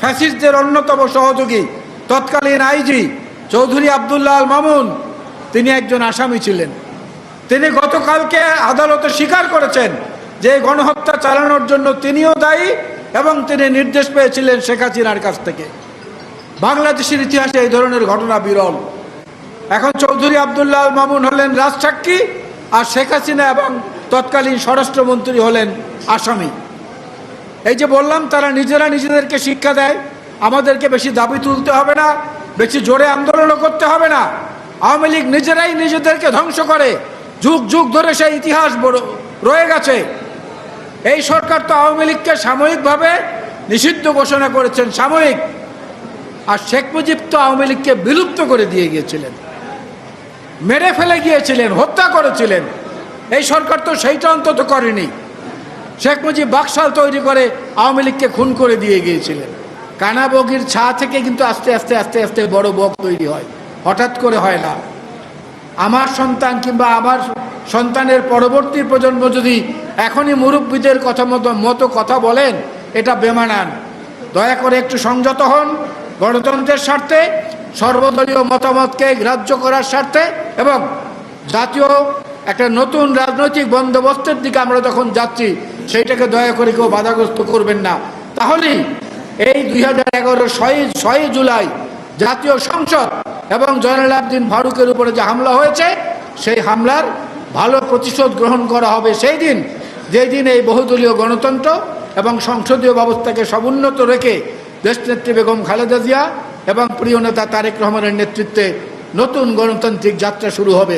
ফ্যাসিস্টদের অন্যতম সহযোগী, তৎকালীন আইজি চৌধুরী আবদুল্লাহ আল মামুন, তিনি একজন আসামি ছিলেন। তিনি গতকালকে আদালতে স্বীকার করেছেন যে গণহত্যা চালানোর জন্য তিনিও দায়ী এবং তিনি নির্দেশ পেয়েছিলেন শেখ হাসিনার কাছ থেকে। বাংলাদেশের ইতিহাসে এই ধরনের ঘটনা বিরল। এখন চৌধুরী আবদুল্লাহ আল মামুন হলেন রাজসাক্ষী আর শেখ হাসিনা এবং তৎকালীন স্বরাষ্ট্রমন্ত্রী হলেন আসামি। এই যে বললাম, তারা নিজেরা নিজেদেরকে শিক্ষা দেয়। আমাদেরকে বেশি দাবি তুলতে হবে না, বেশি জোরে আন্দোলনও করতে হবে না। আওয়ামী লীগ নিজেরাই নিজেদেরকে ধ্বংস করে। যুগ যুগ ধরে সেই ইতিহাস রয়ে গেছে। এই সরকার তো আওয়ামী লীগকে সাময়িকভাবে নিষিদ্ধ ঘোষণা করেছেন, সাময়িক। আর শেখ মুজিব তো আওয়ামী লীগকে বিলুপ্ত করে দিয়ে গিয়েছিলেন। মেরে ফেলে গিয়েছিলেন, হত্যা করেছিলেন। এই সরকার তো সেইটা অন্তত করেনি। শেখ মুজিব বাকশাল তৈরি করে আওয়ামী লীগকে খুন করে দিয়ে গিয়েছিলেন। কানা বগির ছা থেকে কিন্তু আস্তে আস্তে আস্তে আস্তে বড় বক তৈরি হয়। হঠাৎ করে হয় না। আমার সন্তান কিংবা আমার সন্তানের পরবর্তী প্রজন্ম যদি এখনই মুরব্বীদের কথা মতো মতো কথা বলেন, এটা বেমানান। দয়া করে একটু সংযত হন গণতন্ত্রের স্বার্থে, সর্বদলীয় মতামতকে গ্রাহ্য করার স্বার্থে এবং জাতীয় একটা নতুন রাজনৈতিক বন্দোবস্তের দিকে আমরা যখন যাচ্ছি সেইটাকে দয়া করে কেউ বাধাগ্রস্ত করবেন না। তাহলেই এই দুই হাজার এগারো ছয় জুলাই জাতীয় সংসদ এবং জয়নাল আবদিন ফারুকের উপরে যে হামলা হয়েছে, সেই হামলার ভালো প্রতিশোধ গ্রহণ করা হবে সেই দিন, যেই দিন এই বহুদলীয় গণতন্ত্র এবং সংসদীয় ব্যবস্থাকে সমুন্নত রেখে দেশনেত্রী বেগম খালেদা জিয়া এবং প্রিয় নেতা তারেক রহমানের নেতৃত্বে নতুন গণতান্ত্রিক যাত্রা শুরু হবে।